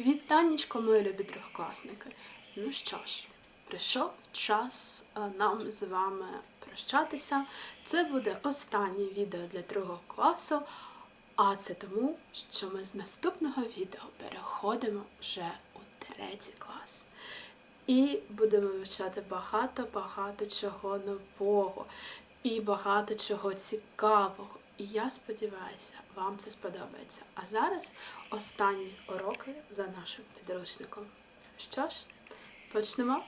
Вітаннячко, мої любі другокласники. Ну що ж, прийшов час е, нам з вами прощатися. Це буде останнє відео для другого класу, а це тому, що ми з наступного відео переходимо вже у третій клас. І будемо вивчати багато-багато чого нового і багато чого цікавого. І я сподіваюся, вам це сподобається. А зараз останні уроки за нашим підручником. Що ж, почнемо.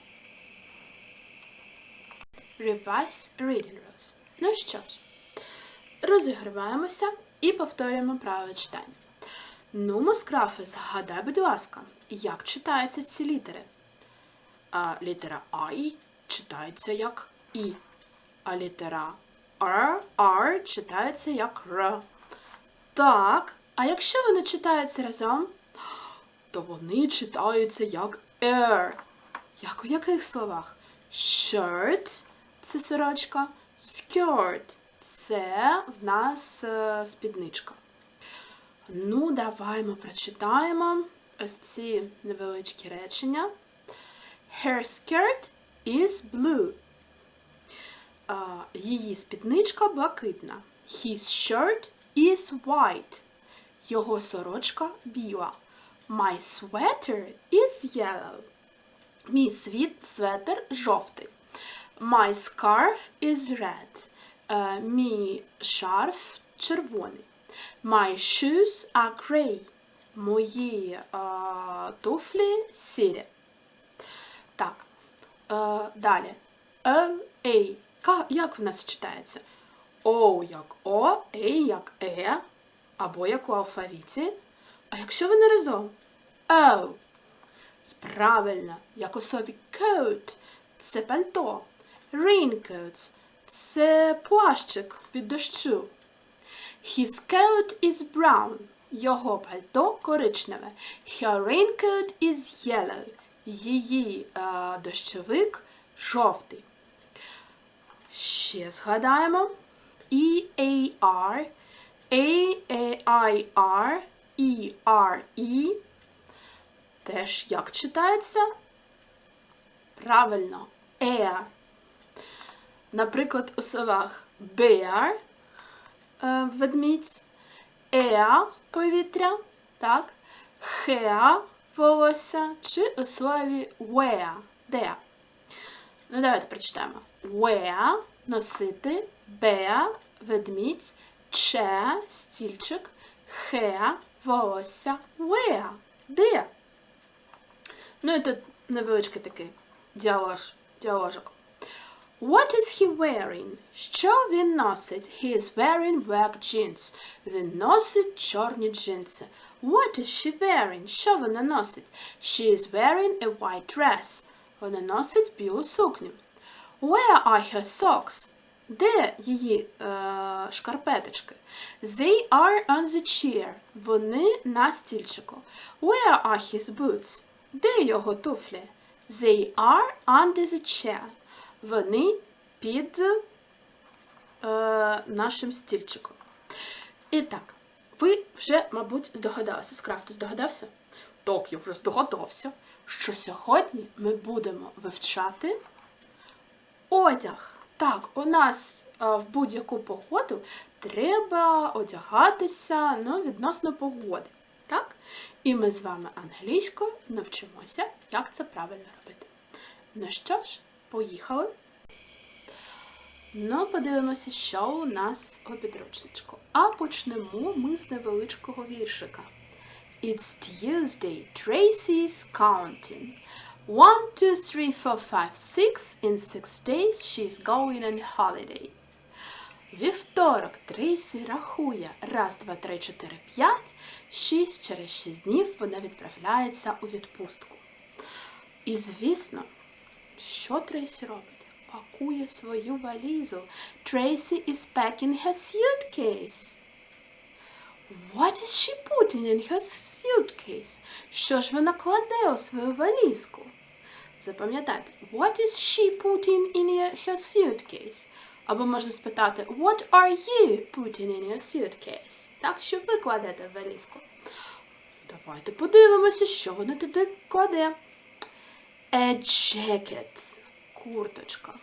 Revise Reading Rules. Ну що ж, розігріваємося і повторюємо правила читання. Ну, Москрафе, згадай, будь ласка, як читаються ці літери? А літера I читається як І, а літера R, R читається як Р. Так, а якщо вони читаються разом, то вони читаються як R. Як у яких словах? Shirt – це сорочка, skirt – це в нас е, спідничка. Ну, давай ми прочитаємо ось ці невеличкі речення. Her skirt is blue. Її спідничка блакитна. His shirt is white. Його сорочка біла. My sweater is yellow. Мій світ светер жовтий. My scarf is red. Е, мій шарф червоний. My shoes are grey. Мої туфлі сірі. Так. Е, далі. Ей. Як в нас читається? О як О, Ей як Е, або як у алфавіті. А якщо вони разом? О. Правильно, як у слові coat – це пальто. Raincoat – це плащик від дощу. His coat is brown. Його пальто коричневе. Her raincoat is yellow. Її е, дощовик жовтий. Ще згадаємо. E-A-R, A-A-I-R, E-R-E. Теж як читається? Правильно, air. Наприклад, у словах bear е, ведмідь, air повітря, так, hair волосся, чи у слові wear, де. Ну, давайте прочитаємо. Wear – носити, bear – ведмідь, chair – стільчик, hair – волосся, wear – де. Ну і тут невеличкий такий діалог, діаложок. What is he wearing? Що він носить? He is wearing black jeans. Він носить чорні джинси. What is she wearing? Що вона носить? She is wearing a white dress. Вона носить білу сукню. Where are her socks? Де її е, шкарпеточки? They are on the chair. Вони на стільчику. Where are his boots? Де його туфлі? They are under the chair. Вони під е, нашим стільчиком. І так, ви вже, мабуть, здогадалися. Скрафт, здогадався? Так, я вже здогадався, що сьогодні ми будемо вивчати одяг. Так, у нас е, в будь-яку погоду треба одягатися ну, відносно погоди. Так? І ми з вами англійською навчимося, як це правильно робити. Ну що ж, поїхали. Ну, подивимося, що у нас у підручничку. А почнемо ми з невеличкого віршика. It's Tuesday, Tracy's counting. One, two, three, four, five, six. In six days she's going on holiday. Вівторок Трейсі рахує. Раз, два, три, чотири, п'ять. Шість через шість днів вона відправляється у відпустку. І звісно, що Трейсі робить? Пакує свою валізу. Tracy is packing her suitcase. What is she putting in her suitcase? Що ж вона кладе у свою валізку? Запам'ятайте, what is she putting in her suitcase? Або можна спитати, what are you putting in your suitcase? Так, що ви кладете в валізку? Давайте подивимося, що вони туди кладе. A jacket – курточка.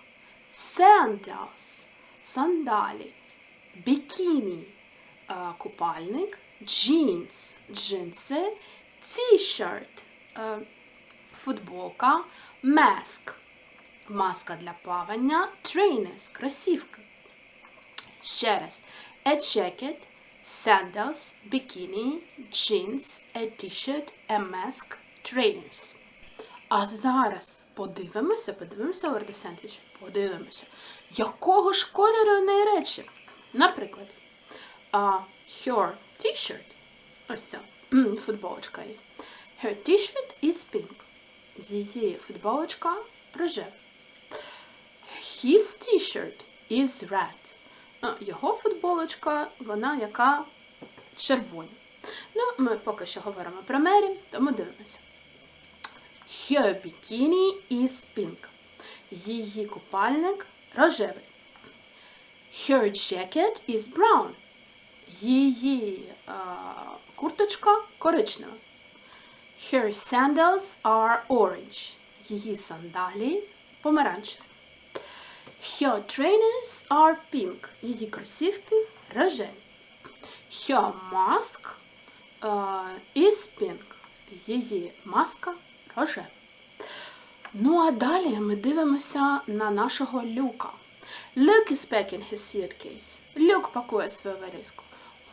Sandals – сандалі. Бікіні – купальник. Jeans – джинси. T-shirt е, – футболка. Mask – маска для плавання. Trainers – кросівки. Ще раз. A jacket, sandals, bikini, jeans, a t-shirt, a mask, trainers. А зараз подивимося, подивимося Sandwich, подивимося, якого ж кольору неї речі. Наприклад, а, her t-shirt, ось ця футболочка її. Her t-shirt is pink. Її футболочка рожева. His t-shirt is red. Його футболочка, вона яка червона. Ну, ми поки що говоримо про Мері, тому дивимося. Her bikini is pink. Її купальник рожевий. Her jacket is brown. Її а, курточка коричнева. Her sandals are orange. Її сандалі помаранчеві. Her trainers are pink. Її кросівки рожеві. Her mask uh, is pink. Її маска рожева. Ну а далі ми дивимося на нашого Люка. Luke is packing his suitcase. Люк пакує свою валізку.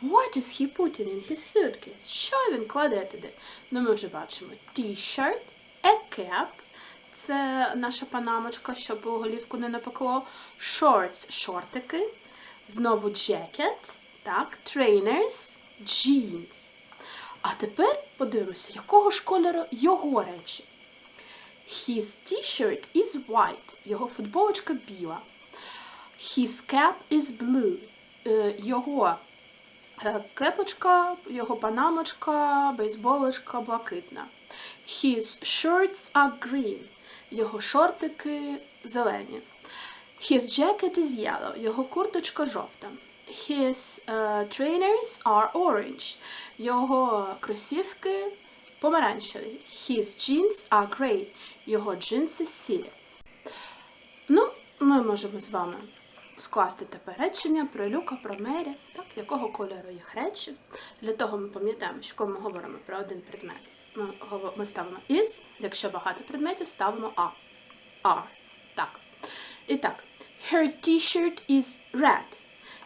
What is he putting in his suitcase? Що він кладе туди? Ну, ми вже бачимо T-shirt, a cap, це наша панамочка, щоб голівку не напекло. Shorts – шортики. Знову jacket, так, trainers, jeans. А тепер подивимося, якого ж кольору його речі. His t-shirt is white. Його футболочка біла. His cap is blue. Е, Його кепочка, його панамочка, бейсболочка блакитна. His shirts are green. Його шортики зелені. His jacket is yellow. Його курточка жовта. His uh, trainers are orange. Його кросівки помаранчеві. His jeans are grey. Його джинси сірі. Ну, ми можемо з вами скласти тепер речення про Люка, про Мері, так, якого кольору їх речі. Для того ми пам'ятаємо, що коли ми говоримо про один предмет, ми, ми ставимо is, якщо багато предметів, ставимо a. Are. Так. І так, her t-shirt is red.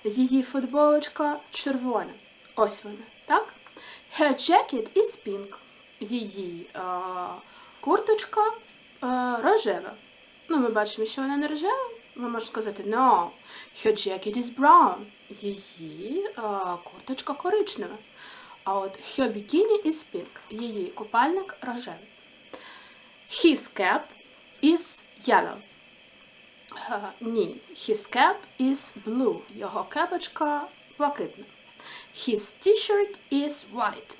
Її футболочка червона. Ось вона, так? Her jacket is pink. Її е, курточка е, рожева. Ну, ми бачимо, що вона не рожева. Ми можемо сказати no. Her jacket is brown. Її е, курточка коричнева. А от her bikini is pink. Її купальник рожевий. His cap is yellow. Е, ні, his cap is blue. Його кепочка блакитна. His t-shirt is white.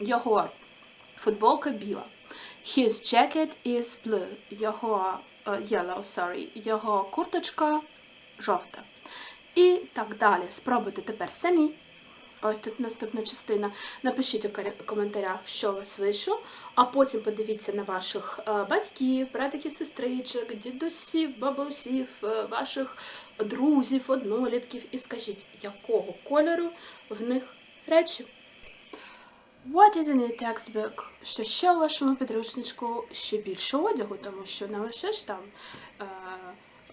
Його футболка біла. His jacket is blue. Його е, yellow, sorry. Його курточка жовта. І так далі. Спробуйте тепер самі. Ось тут наступна частина. Напишіть у коментарях, що у вас вийшло, а потім подивіться на ваших е, батьків, братиків, сестричок, дідусів, бабусів, е, ваших друзів, однолітків і скажіть, якого кольору в них речі. What is in your textbook? Що ще у вашому підручничку ще більше одягу, тому що не лише ж там е,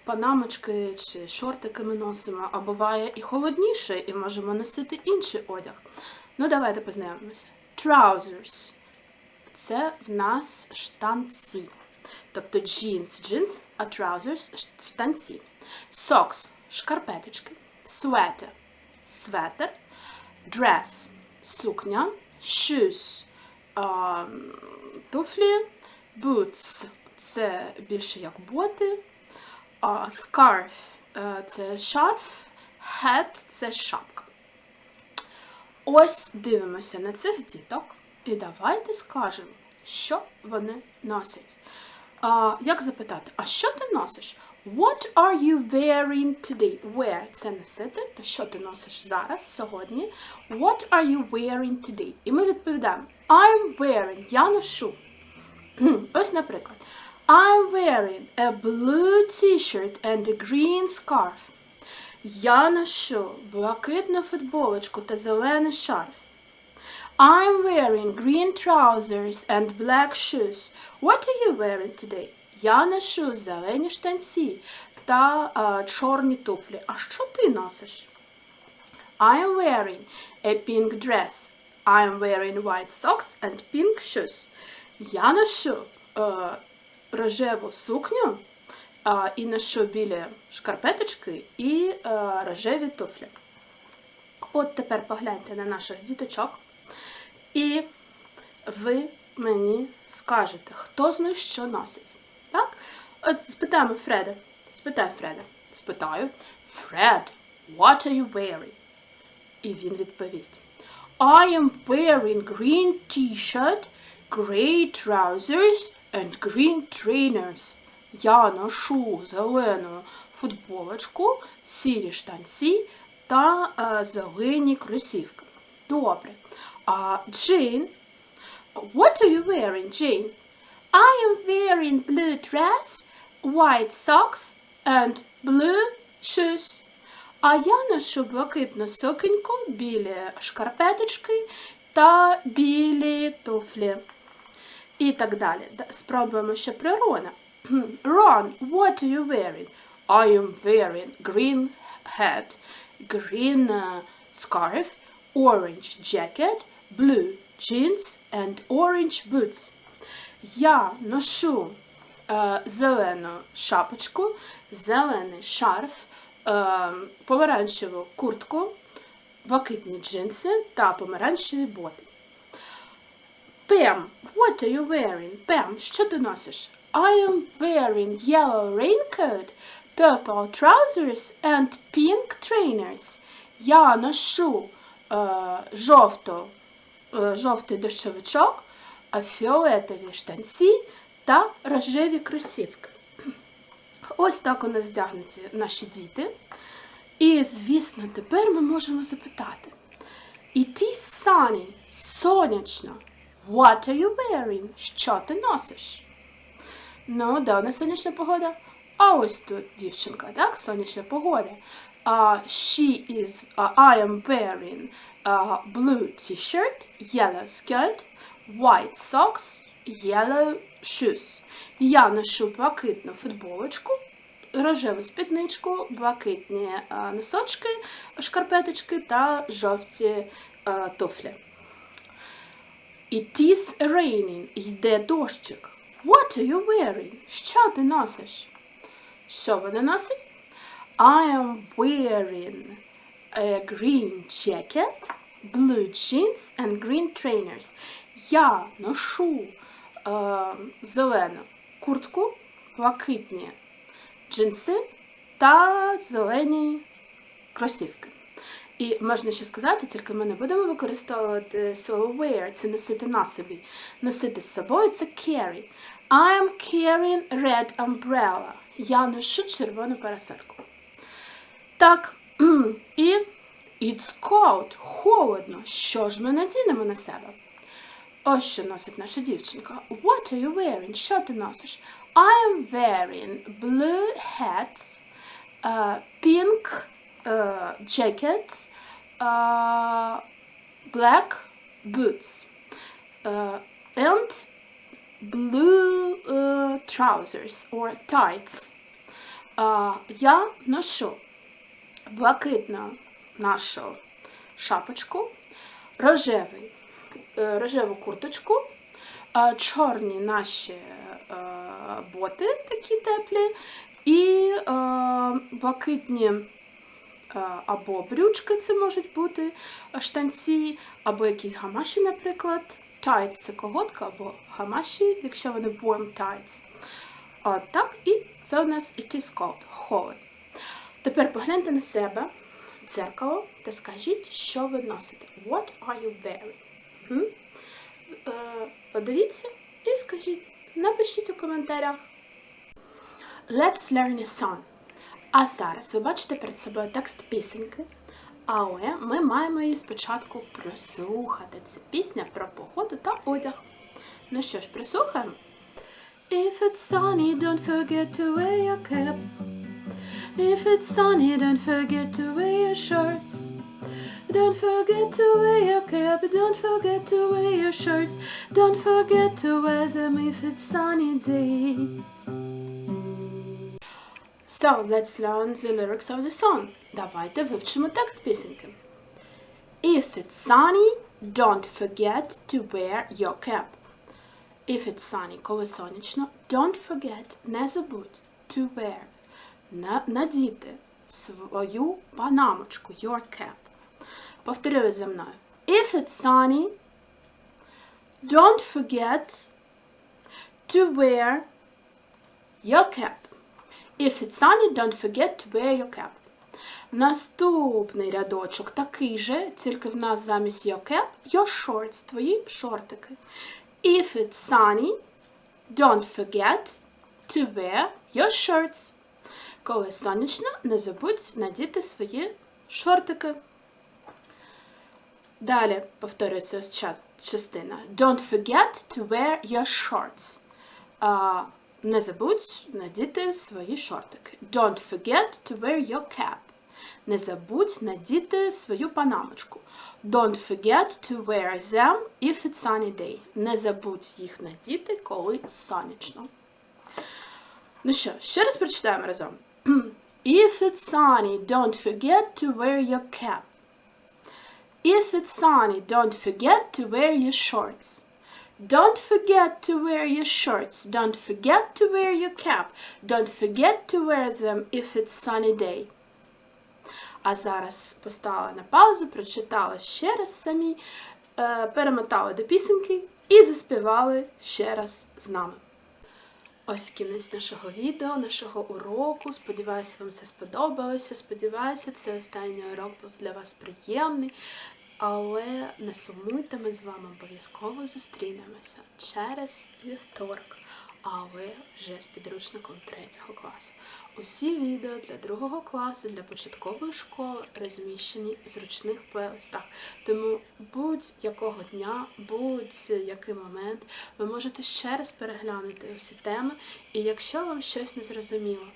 панамочки чи шортики ми носимо, а буває і холодніше, і можемо носити інший одяг. Ну, давайте познайомимося. Trousers. Це в нас штанці. Тобто jeans – джинс, а trousers – штанці. Socks – шкарпеточки. Sweater – светер. Dress – сукня. Shoes – туфлі. Boots – це більше як боти. А, Scarf е, – це шарф. Hat – це шапка. Ось дивимося на цих діток і давайте скажемо, що вони носять. А, як запитати, а що ти носиш? What are you wearing today? Wear – це носити, то що ти носиш зараз, сьогодні? What are you wearing today? І ми відповідаємо I'm wearing, я ношу. Ось, наприклад, I'm wearing a blue t-shirt and a green scarf. Я ношу блакитну футболочку та зелений шарф. I'm wearing green trousers and black shoes. What are you wearing today? Я ношу зелені штанці та а, чорні туфлі. А що ти носиш? I'm wearing a pink dress. I'm wearing white socks and pink shoes. Я ношу е, рожеву сукню е, і ношу білі шкарпеточки і е, рожеві туфлі. От тепер погляньте на наших діточок. І ви мені скажете, хто з них що носить. Так? От спитаємо Фреда. Спитай Фреда. Спитаю. Фред, what are you wearing? І він відповість. I am wearing green t-shirt, grey trousers and green trainers. Я ношу зелену футболочку, сірі штанці та е, зелені кросівки. Добре. А Джейн, what are you wearing, Jane? I am wearing blue dress, white socks and blue shoes. А я ношу блакитну сукеньку, білі шкарпеточки та білі туфлі. І так далі. Спробуємо ще про Рона. Ron, what are you wearing? I am wearing green hat, green uh, scarf, orange jacket, blue jeans and orange boots. Я ношу е, зелену шапочку, зелений шарф, е, помаранчеву куртку, блакитні джинси та помаранчеві боти. Пем, what are you wearing? Пем, що ти носиш? I am wearing yellow raincoat, purple trousers and pink trainers. Я ношу е, жовту, е, жовтий дощовичок, а фіолетові штанці та рожеві кросівки. Ось так у нас вдягнуті наші діти. І, звісно, тепер ми можемо запитати. It is sunny, сонячно. What are you wearing? Що ти носиш? Ну, де у нас сонячна погода? А ось тут дівчинка, так? Сонячна погода. Uh, she is, uh, I am wearing uh, blue t-shirt, yellow skirt, white socks, yellow shoes. Я ношу блакитну футболочку, рожеву спідничку, блакитні е, носочки, шкарпеточки та жовті е, туфлі. It is raining. Йде дощик. What are you wearing? Що ти носиш? Що вона носить? I am wearing a green jacket, blue jeans and green trainers. Я ношу е, зелену куртку, блакитні джинси та зелені кросівки. І можна ще сказати, тільки ми не будемо використовувати слово wear, це носити на собі. Носити з собою це carry. I am carrying red umbrella. Я ношу червону парасольку. Так, і it's cold, холодно. Що ж ми надінемо на себе? Ось що носить наша дівчинка. What are you wearing? Що ти носиш? I am wearing blue hat, uh, pink uh, jacket, uh, black boots, uh, and blue uh, trousers or tights. Uh, я ношу блакитну нашу шапочку, рожевий, рожеву курточку, чорні наші боти такі теплі, і блакитні або брючки, це можуть бути е, штанці, або якісь гамаші, наприклад. Tights – це колготка або гамаші, якщо вони warm tights. От так, і це у нас it is cold, холод. Тепер погляньте на себе в дзеркало та скажіть, що ви носите. What are you wearing? Е, Подивіться і скажіть, Напишіть у коментарях. Let's learn a song. А зараз ви бачите перед собою текст пісеньки, але ми маємо її спочатку прослухати. Це пісня про погоду та одяг. Ну що ж, прослухаємо. If it's sunny, don't forget to wear your cap. If it's sunny, don't forget to wear your shorts. Don't forget to wear your cap, don't forget to wear your shorts. Don't forget to wear them if it's sunny day. So, let's learn the lyrics of the song. Давайте вивчимо текст пісеньки. If it's sunny, don't forget to wear your cap. If it's sunny, коли сонячно, don't forget, не забудь, to wear, на, надіти свою панамочку, your cap. Повторюю за мною. If it's sunny, don't forget to wear your cap. If it's sunny, don't forget to wear your cap. Наступний рядочок такий же, тільки в нас замість your cap, your shorts, твої шортики. If it's sunny, don't forget to wear your shirts. Коли сонячно, не забудь надіти свої шортики. Далі повторюється ось ча- частина. Don't forget to wear your shorts. Не забудь надіти свої шортики. Don't forget to wear your cap. Не забудь надіти свою панамочку. Don't forget to wear them if it's sunny day. Не забудь їх надіти, коли сонячно. Ну що, ще раз прочитаємо разом. If it's sunny, don't forget to wear your cap. If it's sunny, don't forget to wear your shorts. Don't forget to wear your shorts. Don't forget to wear your cap. Don't forget to wear them if it's sunny day. А зараз поставила на паузу, прочитала ще раз самі, е, перемотала до пісеньки і заспівали ще раз з нами. Ось кінець нашого відео, нашого уроку. Сподіваюся, вам все сподобалося. Сподіваюся, це останній урок був для вас приємний. Але не сумуйте, ми з вами обов'язково зустрінемося через вівторок, але вже з підручником третього класу. Усі відео для другого класу, для початкової школи розміщені в зручних плейлистах. Тому будь-якого дня, будь-який момент ви можете ще раз переглянути усі теми. І якщо вам щось не зрозуміло,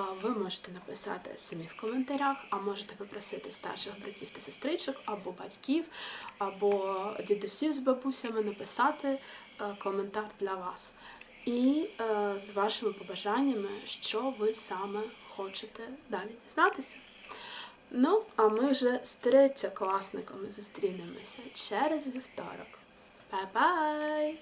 ви можете написати самі в коментарях, а можете попросити старших братів та сестричок, або батьків, або дідусів з бабусями написати е, коментар для вас. І е, з вашими побажаннями, що ви саме хочете далі дізнатися. Ну, а ми вже з третьокласниками зустрінемося через вівторок. Бай-бай!